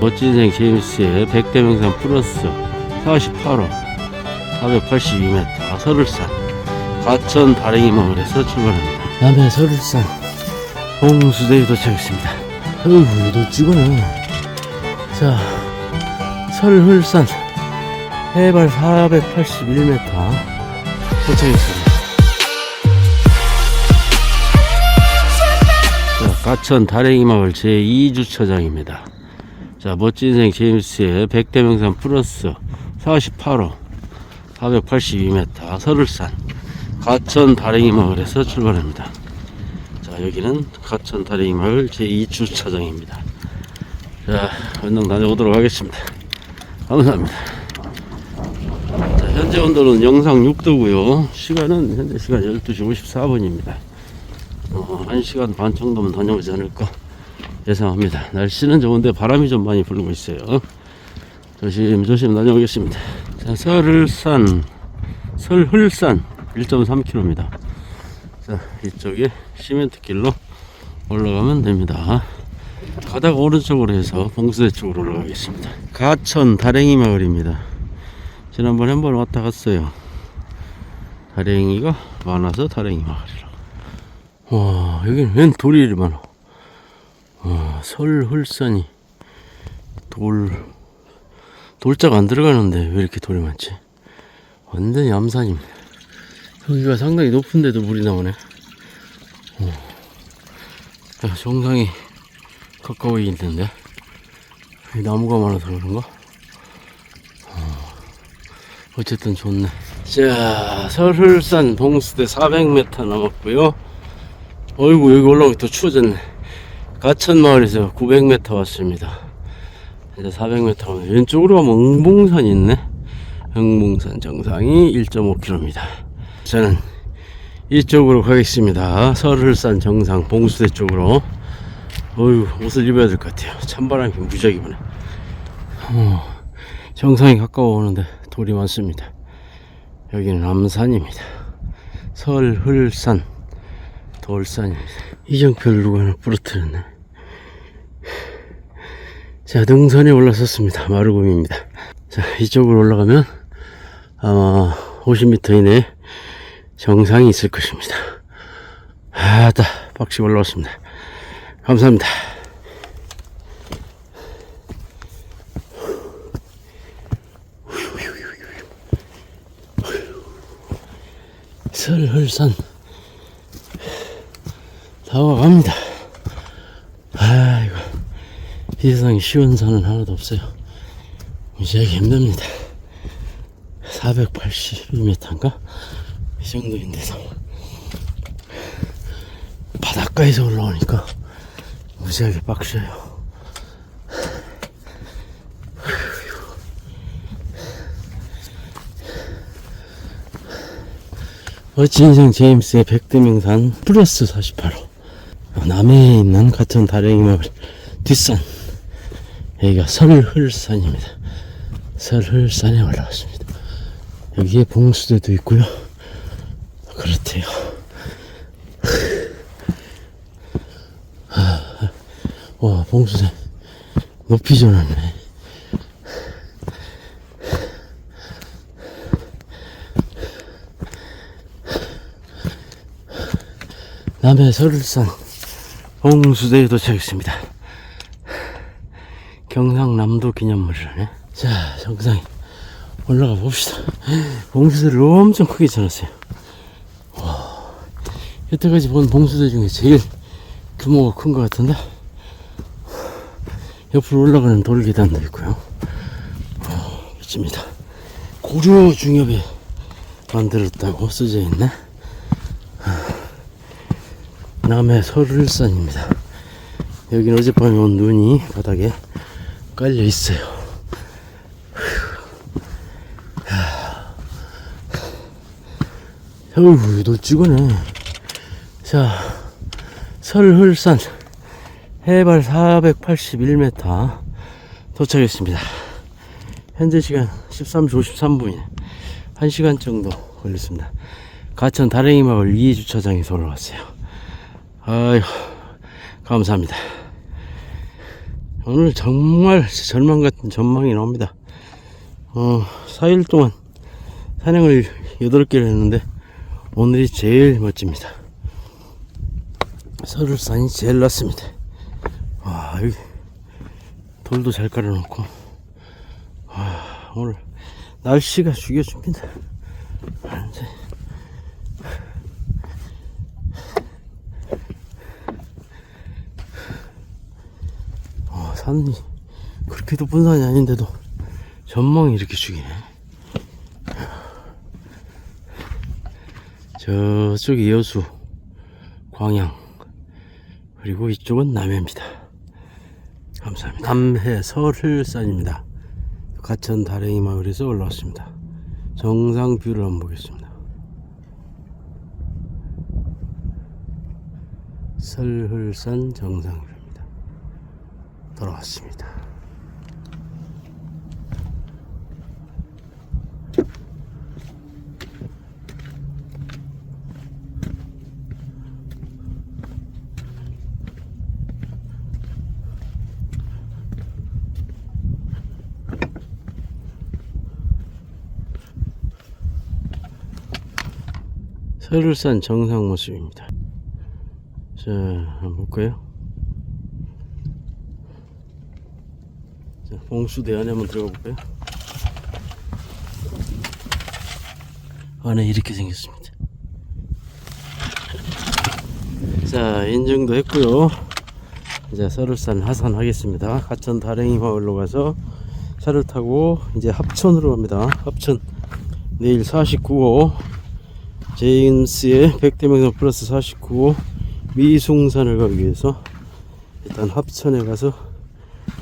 멋진 인생 제임스의 100대 명산 플러스 48호 482m 설울산 가천 다랭이 마을에서 출발합니다. 남해 설울산 홍수대에 도착했습니다. 어휴, 너 찍어내. 자, 설hul산 해발 481m 도착했습니다. 자, 가천 다랭이 마을 제2주차장입니다. 자, 멋진 인생 제임스의 100대 명산 플러스 48호 482m 설울산 가천 다랭이 마을에서 출발합니다. 자, 여기는 가천 다랭이 마을 제2주차장입니다. 자, 운동 다녀오도록 하겠습니다. 감사합니다. 자, 현재 온도는 영상 6도고요. 시간은 현재 시간 12시 54분입니다. 어, 1시간 반 정도면 다녀오지 않을까 예상합니다. 날씨는 좋은데 바람이 좀 많이 불고 있어요. 조심조심 다녀오겠습니다. 자, 설을산, 설흘산 1.3km입니다. 자, 이쪽에 시멘트 길로 올라가면 됩니다. 가다가 오른쪽으로 해서 봉수대 쪽으로 올라가겠습니다. 가천 다랭이 마을입니다. 지난번에 한 번 왔다 갔어요. 다랭이가 많아서 다랭이 마을이라고. 와, 여기는 웬 돌이 이리 많아. 와, 설hul산이 돌, 돌자가 안 들어가는데 왜 이렇게 돌이 많지? 완전히 암산입니다. 여기가 상당히 높은데도 물이 나오네. 어. 야, 정상이 가까워 있는데 나무가 많아서 그런가? 어, 어쨌든 좋네. 자, 설흘산 봉수대 400m 남았고요. 어이구 여기 올라오기 또 추워졌네. 가천 마을에서 900m 왔습니다. 이제 400m 가면 왼쪽으로 가면 응봉산이 있네. 응봉산 정상이 1.5km입니다. 저는 이쪽으로 가겠습니다. 설흘산 정상 봉수대 쪽으로. 어휴, 옷을 입어야 될 것 같아요. 찬바람이 무지하게 부네. 어, 정상이 가까워 오는데 돌이 많습니다. 여기는 암산입니다. 설흘산, 돌산입니다. 이정표를 누가 하나 부러뜨렸네. 자, 등산에 올라섰습니다. 마루곰입니다. 자, 이쪽으로 올라가면 아마 50m 이내에 정상이 있을 것입니다. 아따, 빡시 올라왔습니다. 감사합니다. 설흘산 다 와갑니다. 아이고 이 세상에 쉬운 산은 하나도 없어요. 무지하게 힘듭니다. 482m인가? 이 정도인데도 바닷가에서 올라오니까 무지하게 빡셔요. 어진성 제임스의 백대명산 플러스 48호 남해에 있는 같은 다랭이 마을 뒷산 여기가 설흘산입니다. 설흘산에 올라왔습니다. 여기에 봉수대도 있고요. 그렇대요. 와 봉수대 높이 줘놨네 남해 설울산 봉수대에 도착했습니다 경상남도 기념물이라네 자 정상에 올라가 봅시다 봉수대를 엄청 크게 쳐놨어요 와 여태까지 본 봉수대 중에 제일 규모가 큰 것 같은데 옆으로 올라가는 돌계단도 있고요. 어, 멋집니다. 고려 중엽에 만들었다고 써져 있네. 남해 설울산입니다. 여기는 어젯밤에 온 눈이 바닥에 깔려 있어요. 어휴, 너 찍어내. 자, 설흘산. 해발 481m 도착했습니다. 현재 시간 13시 53분이네. 1시간 정도 걸렸습니다. 가천 다랭이 마을 2 주차장에서 올라왔어요. 아유, 감사합니다. 오늘 정말 절망 같은 전망이 나옵니다. 어, 4일 동안 산행을 8개를 했는데 오늘이 제일 멋집니다. 설울산이 제일 낫습니다. 와, 여기 돌도 잘 깔아놓고 와, 오늘 날씨가 죽여줍니다. 완전. 어, 산이 그렇게 높은 산이 아닌데도 전망이 이렇게 죽이네. 저쪽이 여수, 광양, 그리고 이쪽은 남해입니다. 감사합니다. 남해 설흘산입니다. 가천 다랭이 마을에서 올라왔습니다. 정상 뷰를 한번 보겠습니다. 설흘산 정상뷰입니다. 돌아왔습니다. 설울산 정상 모습입니다. 자, 한번 볼까요? 봉수대 안에 한번 들어가 볼까요? 안에 이렇게 생겼습니다. 자, 인증도 했고요. 이제 설울산 하산하겠습니다. 가천 다랭이 마을로 가서 차를 타고 이제 합천으로 갑니다. 합천 내일 49호 제임스의 100대 명상 플러스 49호 미송산을 가기 위해서 일단 합천에 가서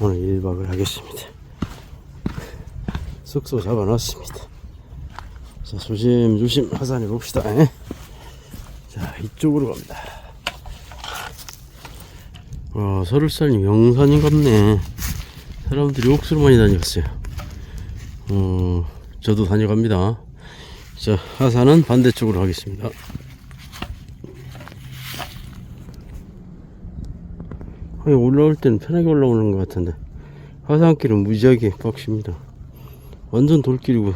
오늘 1박을 하겠습니다. 숙소 잡아놨습니다. 자, 조심조심 하산해 봅시다. 에? 자, 이쪽으로 갑니다. 어, 설울산이 명산인갑네. 사람들이 옥수로 많이 다녔어요. 어, 저도 다녀갑니다. 자, 하산은 반대쪽으로 하겠습니다. 아니, 올라올 때는 편하게 올라오는 것 같은데, 하산길은 무지하게 빡십니다. 완전 돌길이고,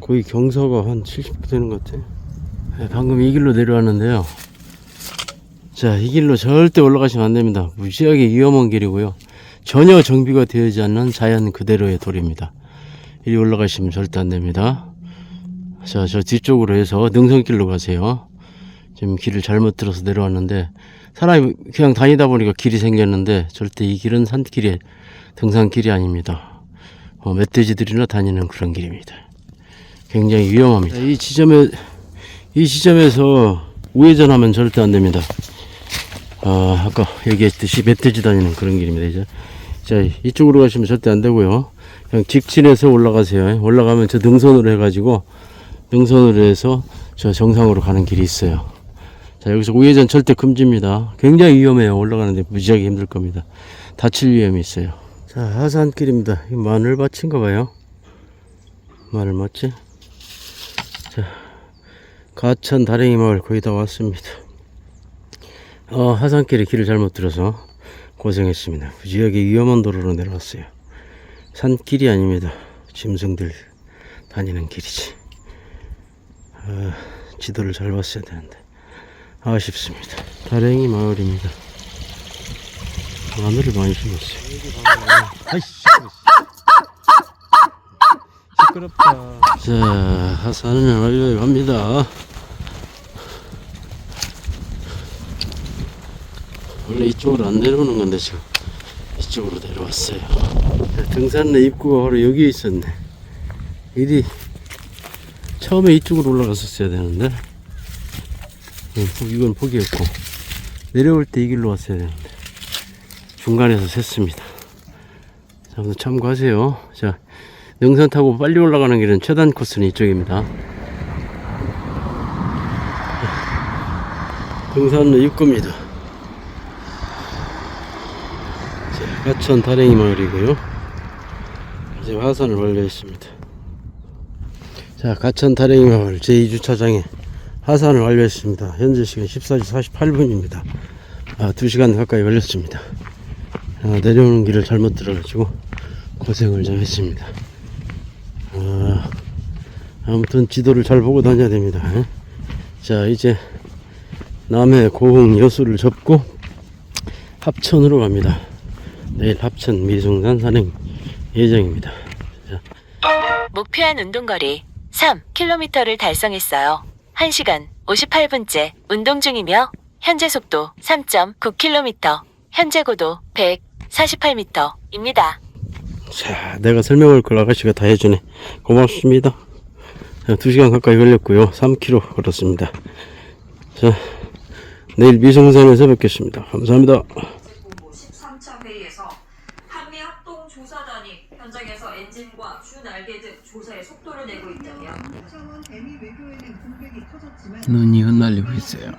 거의 경사가 한 70도 되는 것 같아. 네, 방금 이 길로 내려왔는데요. 자, 이 길로 절대 올라가시면 안 됩니다. 무지하게 위험한 길이고요. 전혀 정비가 되지 않는 자연 그대로의 돌입니다. 이리 올라가시면 절대 안 됩니다. 자, 저 뒤쪽으로 해서 능선길로 가세요. 지금 길을 잘못 들어서 내려왔는데 사람이 그냥 다니다 보니까 길이 생겼는데 절대 이 길은 산길이 등산길이 아닙니다. 어, 멧돼지들이나 다니는 그런 길입니다. 굉장히 위험합니다. 이 지점에 이 지점에서 우회전하면 절대 안 됩니다. 아, 아까 얘기했듯이 멧돼지 다니는 그런 길입니다. 이제 자 이쪽으로 가시면 절대 안 되고요. 그냥 직진해서 올라가세요. 올라가면 저 능선으로 해가지고 능선으로 해서 저 정상으로 가는 길이 있어요. 자, 여기서 우회전 절대 금지입니다. 굉장히 위험해요. 올라가는데 무지하게 힘들 겁니다. 다칠 위험이 있어요. 자, 하산길입니다. 이 마늘밭인가 봐요. 마늘밭이. 자, 가천 다랭이 마을 거의 다 왔습니다. 어, 하산길에 길을 잘못 들어서 고생했습니다. 무지하게 위험한 도로로 내려왔어요. 산길이 아닙니다. 짐승들 다니는 길이지. 아, 지도를 잘 봤어야 되는데 아쉽습니다. 다랭이 마을입니다. 마늘을 많이 심었어요. 아이씨, 시끄럽다. 자, 하산을 완료해 갑니다. 원래 이쪽으로 안 내려오는 건데 지금 이쪽으로 내려왔어요. 자, 등산로 입구가 바로 여기에 있었네. 일이 처음에 이쪽으로 올라갔었어야 되는데 응, 이건 포기했고. 내려올 때 이 길로 왔어야 되는데. 중간에서 샜습니다. 자, 한번 참고하세요. 자 능선 타고 빨리 올라가는 길은 최단 코스는 이쪽입니다. 등산로 입구입니다. 자, 가천 다랭이 마을이고요. 이제 화산을 완료했습니다. 자, 가천 다랭이 마을 제2주차장에 하산을 완료했습니다. 현재 시간 14시 48분입니다. 아, 2시간 가까이 걸렸습니다. 아, 내려오는 길을 잘못 들어가지고 고생을 좀 했습니다. 아, 아무튼 지도를 잘 보고 다녀야 됩니다. 예? 자, 이제 남해 고흥 여수를 접고 합천으로 갑니다. 내일 합천 미승산 산행 예정입니다. 자, 목표한 운동거리 3km를 달성했어요. 1시간 58분째 운동 중이며 현재 속도 3.9km, 현재 고도 148m입니다. 자, 내가 설명할 걸 아가씨가 다 해주네. 고맙습니다. 자, 2시간 가까이 걸렸고요. 3km 걸었습니다. 자, 내일 미성산에서 뵙겠습니다. 감사합니다. 13차 회의에서 한미합동조사단이 현장에서 엔진과 주 날개 등 조사에 속도를 내고 있다며 차원 대미 외교에는 공백이 터졌지만 눈이 흩날리고 있어요.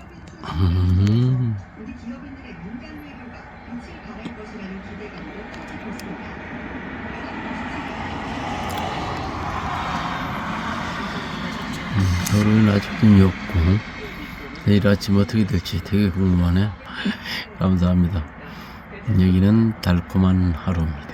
음, 우리 기업인들의 민간 외교가 빛을 발할 것이라는 기대감도 커지고 있습니다. 별은 아직 힘이 없고, 내일 아침 어떻게 될지 되게 궁금하네. 감사합니다. 여기는 달콤한 하루입니다.